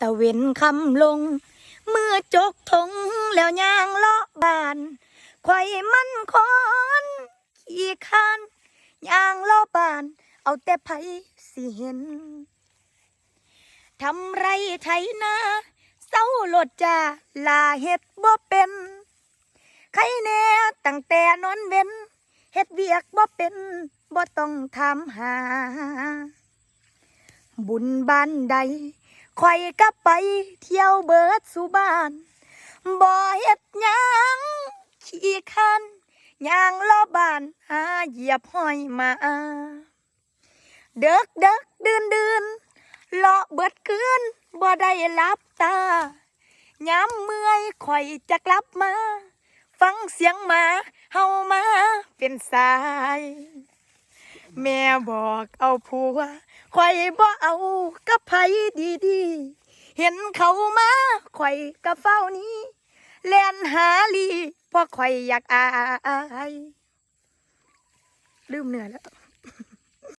ตะเวนคำลง เมื่อจกทงแล้วย่างเลาะบานควายมันคอนขี่คานย่างเลาะบาน เอาแต่ไผสิเห็นทำไรไถนาเศร้าโลดจาลาเฮ็ดบ่เป็นใครแน่ตั้งแต่นอนเว้นเฮ็ดเวียกบ่เป็นบ่ต้องถามหา บุญบ้านใด คอยก็ไปเที่ยวเบิดสู่บ้านบ่เฮ็ดหยังขี้คันย่างล้อบ้านหาเหยียบห้อยมาเด็กเด็กดืนดืนเลาะเบิดคืนบ่ได้หลับตาย้ำเมื่อยข่อยจะกลับมา ฟังเสียงหมาเฮามาเป็นสาย แม่บอกเอาผัว ข่อยบ่เอากับไผดีดีเห็นเขามาข่อยกับเฝ้านี้แล่นหาลีเพราะข่อยอยากอายลืมเหนื่อยแล้ว